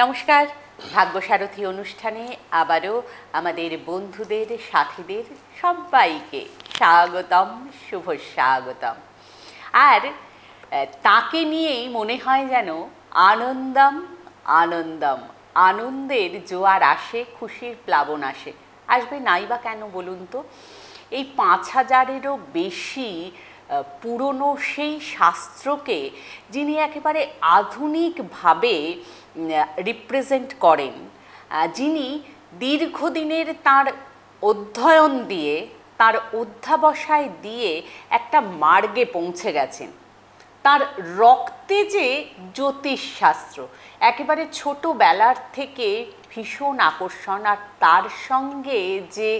নমস্কার। ভাগ্যসারথী অনুষ্ঠানে আবারও আমাদের বন্ধুদের, সাথীদের সবাইকে স্বাগতম, শুভ স্বাগতম। আর তাকে নিয়েই মনে হয় যেন আনন্দম আনন্দম, আনন্দের জোয়ার আসে, খুশির প্লাবন আসে। আসবে নাই বা কেন বলুন তো? এই পাঁচ হাজারেরও বেশি পুরনো সেই শাস্ত্রকে যিনি একেবারে আধুনিকভাবে রিপ্রেজেন্ট করেন যিনি দীর্ঘদিনের তার অধ্যয়ন দিয়ে, তার অধ্যাবসায় দিয়ে একটা মার্গে পৌঁছে গেছেন। তার রক্তে যে জ্যোতিষশাস্ত্র, একেবারে ছোটোবেলার থেকে ভীষণ আকর্ষণ, আর তার সঙ্গে যে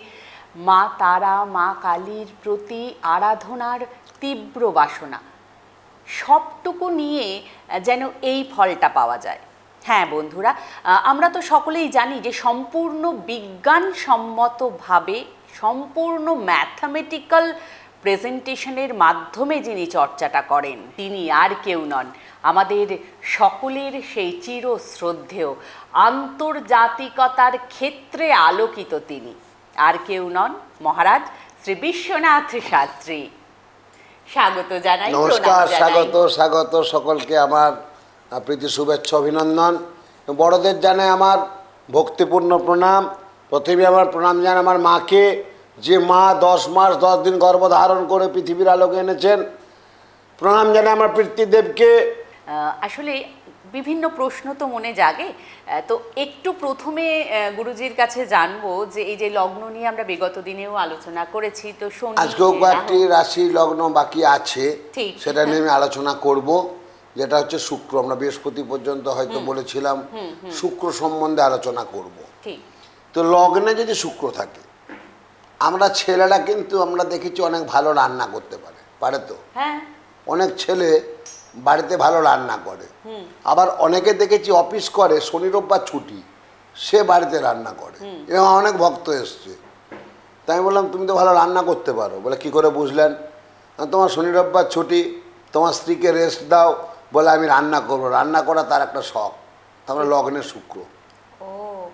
মা তারা, মা কালীর প্রতি আরাধনার তীব্র বাসনা। সবটুকু নিয়ে যেন এই ফলটা পাওয়া যায়। হ্যাঁ বন্ধুরা আমরা তো সকলেই জানি যে সম্পূর্ণ বিজ্ঞানসম্মতভাবে, সম্পূর্ণ ম্যাথামেটিক্যাল প্রেজেন্টেশনের মাধ্যমে যিনি চর্চাটা করেন, তিনি আর কেউ নন। আমাদের সকলের সেই চির শ্রদ্ধেয় আন্তর্জাতিকতার ক্ষেত্রে আলোকিত তিনি। আর কেউ নন, মহারাজ শ্রী বিশ্বনাথ শাস্ত্রী। স্বাগত জানাই নমস্কার স্বাগত স্বাগত সকলকে আমার প্রীতি শুভেচ্ছা অভিনন্দন। বড়দের জানে আমার ভক্তিপূর্ণ প্রণাম। প্রথমে আমার প্রণাম জানে আমার মাকে যে মা দশ মাস দশ দিন গর্ভধারণ করে পৃথিবীর আলোকে এনেছেন। প্রণাম জানে আমার পিতৃদেবকে দেবকে। আসলে বিভিন্ন প্রশ্ন তো মনে জাগে। তো একটু প্রথমে গুরুজির কাছে জানব যে এই যে লগ্ন নিয়ে আমরা বিগত দিনেও আলোচনা করেছি তো শনি আজকেও কয়েকটি রাশি লগ্ন বাকি আছে। সেটা নিয়ে আমি আলোচনা করব। যেটা হচ্ছে শুক্র। আমরা বৃহস্পতি পর্যন্ত হয়তো বলেছিলাম শুক্র সম্বন্ধে আলোচনা করব। তো লগ্নে যদি শুক্র থাকে আমরা ছেলেরা কিন্তু আমরা দেখেছি অনেক ভালো রান্না করতে পারে পারে তো? হ্যাঁ। অনেক ছেলে বাড়িতে ভালো রান্না করে। আবার অনেকে দেখেছি অফিস করে শনি রোববার ছুটি সে বাড়িতে রান্না করে। এবং অনেক ভক্ত এসছে। তাই আমি বললাম তুমি তো ভালো রান্না করতে পারো। বলে কি করে বুঝলেন? তোমার শনি রোববার ছুটি তোমার স্ত্রীকে রেস্ট দাও। বলে আমি রান্না করব। রান্না করা তার একটা শখ। তারপরে লগ্নে শুক্র। ও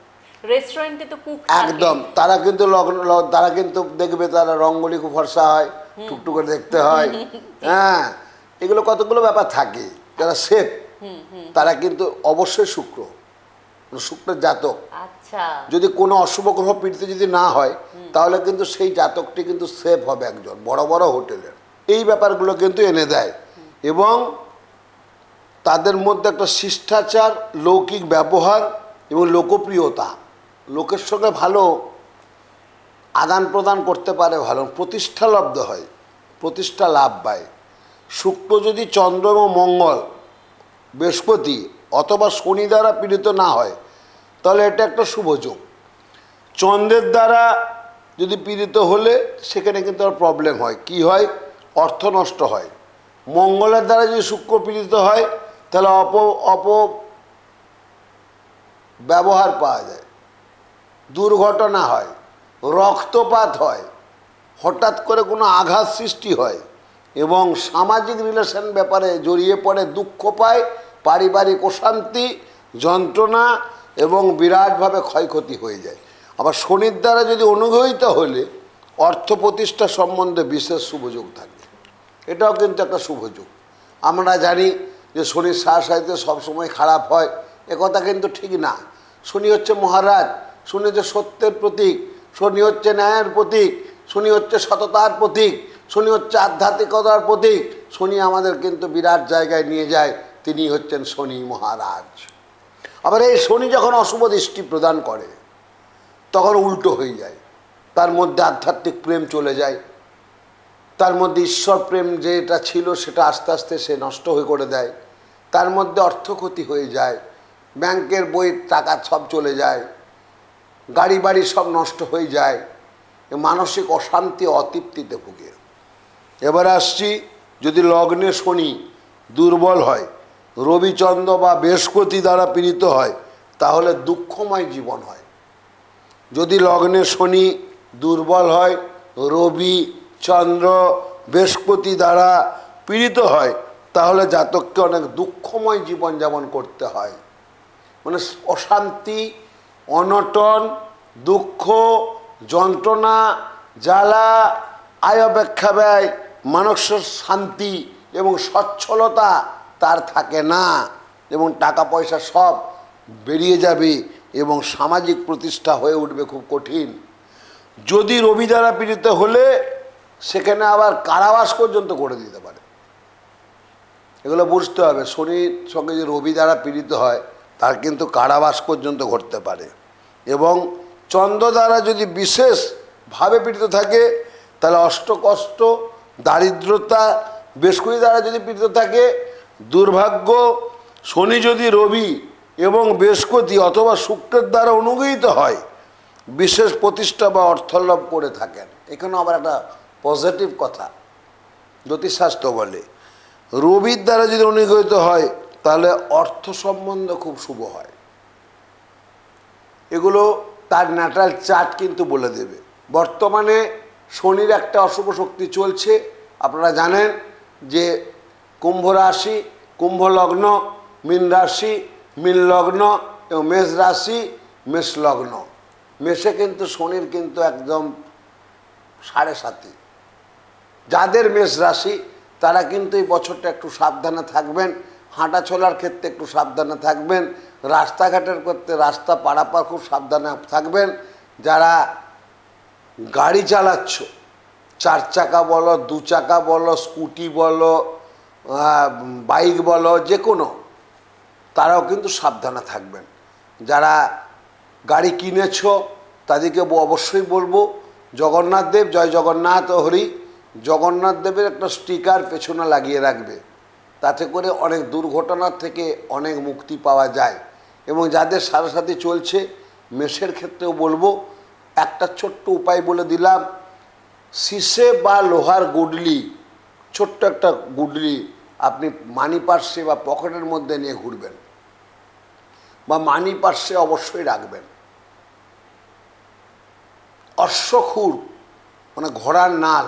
রেস্টুরেন্টে তো কুক একদম। তারা কিন্তু লগ্ন তারা কিন্তু দেখবে তারা রঙ্গলি খুব ফর্সা হয় টুকটুক করে দেখতে হয়। হ্যাঁ। এগুলো কতগুলো ব্যাপার থাকে যারা সেফ তারা কিন্তু অবশ্যই শুক্র শুক্রের জাতক। আচ্ছা। যদি কোনো অশুভ গ্রহ পীড়িত যদি না হয় তাহলে কিন্তু সেই জাতকটি কিন্তু সেফ হবে একজন বড় বড় হোটেলের। এই ব্যাপারগুলো কিন্তু এনে দেয়। এবং তাদের মধ্যে একটা শিষ্টাচার লৌকিক ব্যবহার এবং লোকপ্রিয়তা লোকের সঙ্গে ভালো আদান প্রদান করতে পারে ভালো প্রতিষ্ঠা লব্ধ হয় প্রতিষ্ঠা লাভ পায়। শুক্র যদি চন্দ্র এবং মঙ্গল, বৃহস্পতি অথবা শনি দ্বারা পীড়িত না হয়, তাহলে এটা একটা শুভ যোগ। চন্দ্রের দ্বারা যদি পীড়িত হলে, সেখানে কিন্তু আর প্রবলেম হয়। কি হয়? অর্থ নষ্ট হয়। মঙ্গলের দ্বারা যদি শুক্র পীড়িত হয়, তাহলে অপ অপ ব্যবহার পাওয়া যায়। দুর্ঘটনা হয়। রক্তপাত হয়। হঠাৎ করে কোনো আঘাত সৃষ্টি হয়। এবং সামাজিক রিলেশন ব্যাপারে জড়িয়ে পড়ে দুঃখ পায়, পারিবারিক অশান্তি, যন্ত্রণা এবং বিরাটভাবে ক্ষয়ক্ষতি হয়ে যায়। আবার শনির দ্বারা যদি অনুগ্রহিত হলে অর্থ প্রতিষ্ঠা সম্বন্ধে বিশেষ শুভযোগ থাকে। এটাও কিন্তু একটা শুভযোগ আমরা জানি যে শনির সাহিত্য সবসময় খারাপ হয় একথা কিন্তু ঠিক না। শনি হচ্ছে মহারাজ, শনি হচ্ছে সত্যের প্রতীক, শনি হচ্ছে ন্যায়ের প্রতীক, শনি হচ্ছে সততার প্রতীক শনি হচ্ছে আধ্যাত্মিকতার প্রতীক। শনি আমাদের কিন্তু বিরাট জায়গায় নিয়ে যায়। তিনি হচ্ছেন শনি মহারাজ। আবার এই শনি যখন অশুভ দৃষ্টি প্রদান করে, তখন উল্টো হয়ে যায়। তার মধ্যে আধ্যাত্মিক প্রেম চলে যায়। তার মধ্যে ঈশ্বর প্রেম যেটা ছিল, সেটা আস্তে আস্তে সে নষ্ট হয়ে করে দেয়। তার মধ্যে অর্থ ক্ষতি হয়ে যায়। ব্যাংকের বইয়ের টাকা সব চলে যায়। গাড়ি বাড়ি সব নষ্ট হয়ে যায়। মানসিক অশান্তি অতৃপ্তিতে ভুগে। এবার আসছি যদি লগ্নে শনি দুর্বল হয়, রবিচন্দ্র বা বৃহস্পতি দ্বারা পীড়িত হয়, তাহলে দুঃখময় জীবন হয়। যদি লগ্নে শনি দুর্বল হয় রবি চন্দ্র বৃহস্পতি দ্বারা পীড়িত হয়, তাহলে জাতককে অনেক দুঃখময় জীবনযাপন করতে হয়। মানে অশান্তি, অনটন, দুঃখ, যন্ত্রণা, জ্বালা, আয় অপেক্ষা ব্যয় মানসিক শান্তি এবং সচ্ছলতা তার থাকে না। এবং টাকা পয়সা সব বেরিয়ে যাবে এবং সামাজিক প্রতিষ্ঠা হয়ে উঠবে খুব কঠিন। যদি রবি দ্বারা পীড়িত হলে সেখানে আবার কারাবাস পর্যন্ত করে দিতে পারে। এগুলো বুঝতে হবে। শনির সঙ্গে যে রবি দ্বারা পীড়িত হয়, তার কিন্তু কারাবাস পর্যন্ত ঘটতে পারে। এবং চন্দ্র দ্বারা যদি বিশেষভাবে পীড়িত থাকে, তাহলে অষ্টকষ্ট দারিদ্রতা বৃহস্পতি দ্বারা যদি পীড়িত থাকে, দুর্ভাগ্য, শনি যদি রবি এবং বৃহস্পতি অথবা শুক্রের দ্বারা অনুগৃহীত হয়, বিশেষ প্রতিষ্ঠা বা অর্থলাভ করে থাকেন। এখানে আবার একটা পজিটিভ কথা, জ্যোতিষশাস্ত্র বলে, রবির দ্বারা যদি অনুগৃহীত হয়, তাহলে অর্থ সম্বন্ধ খুব শুভ হয়। এগুলো তার ন্যাটারাল চার্ট কিন্তু বলে দেবে। বর্তমানে শনির একটা অশুভ শক্তি চলছে। আপনারা জানেন যে কুম্ভ রাশি, কুম্ভ লগ্ন, মীন রাশি, মীন লগ্ন এবং মেষ রাশি, মেষ লগ্ন। মেষে কিন্তু শনির কিন্তু একদম সাড়ে সাতি যাদের মেষ রাশি, তারা কিন্তু এই বছরটা একটু সাবধানে থাকবেন। হাঁটা চলার ক্ষেত্রে একটু সাবধানে থাকবেন। রাস্তাঘাটের ক্ষেত্রে রাস্তা পারাপার খুব সাবধানে থাকবেন। যারা গাড়ি চালাচ্ছ। চার চাকা বলো, দু চাকা বলো, স্কুটি বলো বাইক বলো, যে কোনো। তারাও কিন্তু সাবধানে থাকবেন। যারা গাড়ি কিনেছ, তাদেরকে অবশ্যই বলব, জগন্নাথ দেব, জয় জগন্নাথ হরি, জগন্নাথ দেবের একটা স্টিকার পেছনে লাগিয়ে রাখবে। তাতে করে অনেক দুর্ঘটনার থেকে অনেক মুক্তি পাওয়া যায়। এবং যাদের সাথে সাথে চলছে মেষের ক্ষেত্রেও বলব একটা ছোট্ট উপায় বলে দিলাম। শীষে বা লোহার গুডলি, ছোট্ট একটা গুডলি আপনি মানি পার্সে বা পকেটের মধ্যে নিয়ে ঘুরবেন বা মানি পার্সে অবশ্যই রাখবেন। অশ্বখুর মানে ঘোড়ার নাল,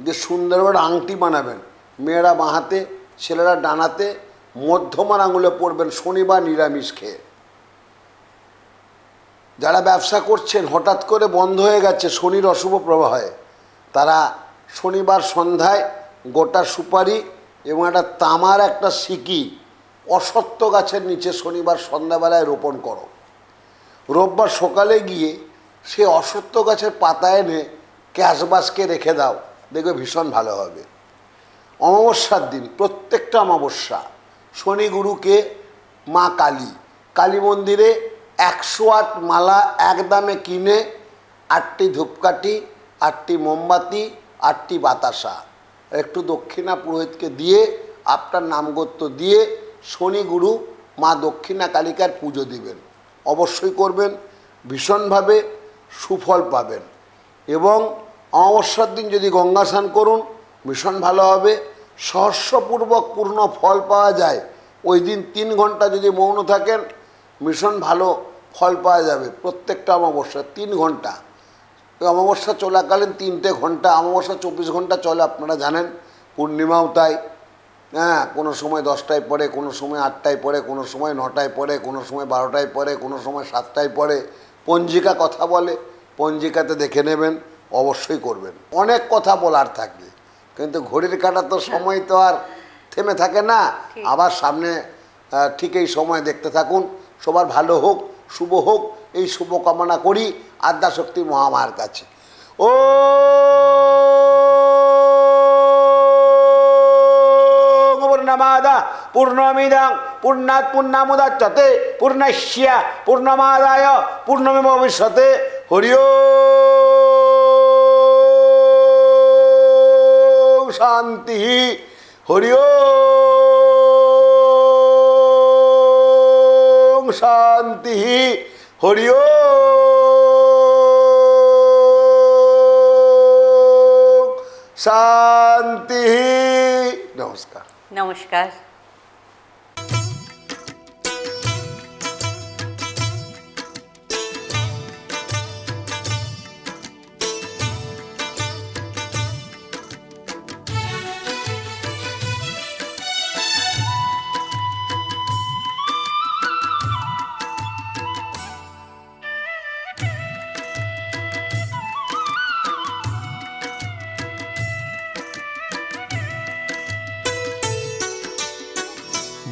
যে সুন্দর একটা আংটি বানাবেন। মেয়েরা বাঁহাতে, ছেলেরা ডানাতে, মধ্যমার আঙুলে পড়বেন শনিবার নিরামিষ খেয়ে। যারা ব্যবসা করছেন, হঠাৎ করে বন্ধ হয়ে গেছে, শনির অশুভ প্রবাহে, তারা শনিবার সন্ধ্যায় গোটা সুপারি এবং একটা তামার একটা সিকি অসত্য গাছের নিচে শনিবার সন্ধ্যাবেলায় রোপণ করো। রোববার সকালে গিয়ে সে অসত্য গাছের পাতা এনে ক্যাশবাসকে রেখে দাও, দেখবে ভীষণ ভালো হবে। অমাবস্যার দিন, প্রত্যেকটা অমাবস্যা শনি গুরুকে মা কালী কালী মন্দিরে একশো আট মালা এক দামে কিনে আটটি ধূপকাঠি, আটটি মোমবাতি, আটটি বাতাসা। একটু দক্ষিণা পুরোহিতকে দিয়ে, আপনার নামগত্য দিয়ে শনি গুরু মা দক্ষিণা কালিকার পুজো দিবেন। অবশ্যই করবেন, ভীষণভাবে সুফল পাবেন। এবং অমাবস্যার দিন যদি গঙ্গা স্নান করুন, ভীষণ ভালো হবে। সহস্যপূর্বক পূর্ণ ফল পাওয়া যায়। ওই দিন তিন ঘণ্টা যদি মৌন থাকেন, ভীষণ ভালো ফল পাওয়া যাবে প্রত্যেকটা অমাবস্যা তিন ঘণ্টা। অমাবস্যা চলাকালীন তিনটে ঘণ্টা অমাবস্যা চব্বিশ ঘণ্টা চলে আপনারা জানেন পূর্ণিমাও তাই। হ্যাঁ কোনো সময় দশটায় পড়ে কোনো সময় আটটায় পড়ে কোনো সময় নটায় পড়ে কোনো সময় বারোটায় পড়ে কোনো সময় সাতটায় পড়ে। পঞ্জিকা কথা বলে পঞ্জিকাতে দেখে নেবেন অবশ্যই করবেন। অনেক কথা বলার থাকে কিন্তু ঘড়ির কাটা তো সময় তো আর থেমে থাকে না। আবার সামনে ঠিক এই সময় দেখতে থাকুন সবার ভালো হোক। শুভ হোক, এই শুভ কামনা করি আদ্যাশক্তি মহামার কাছে। ও পূর্ণমাদা পূর্ণমিদং পূর্ণাৎ পূর্ণামুদাচ্যতে পূর্ণস্য পূর্ণমাদায় পূর্ণমেব ভবিষ্যতে। হরি ওম শান্তি। হরি শান্তি। হরি ওম শান্তি। নমস্কার। নমস্কার।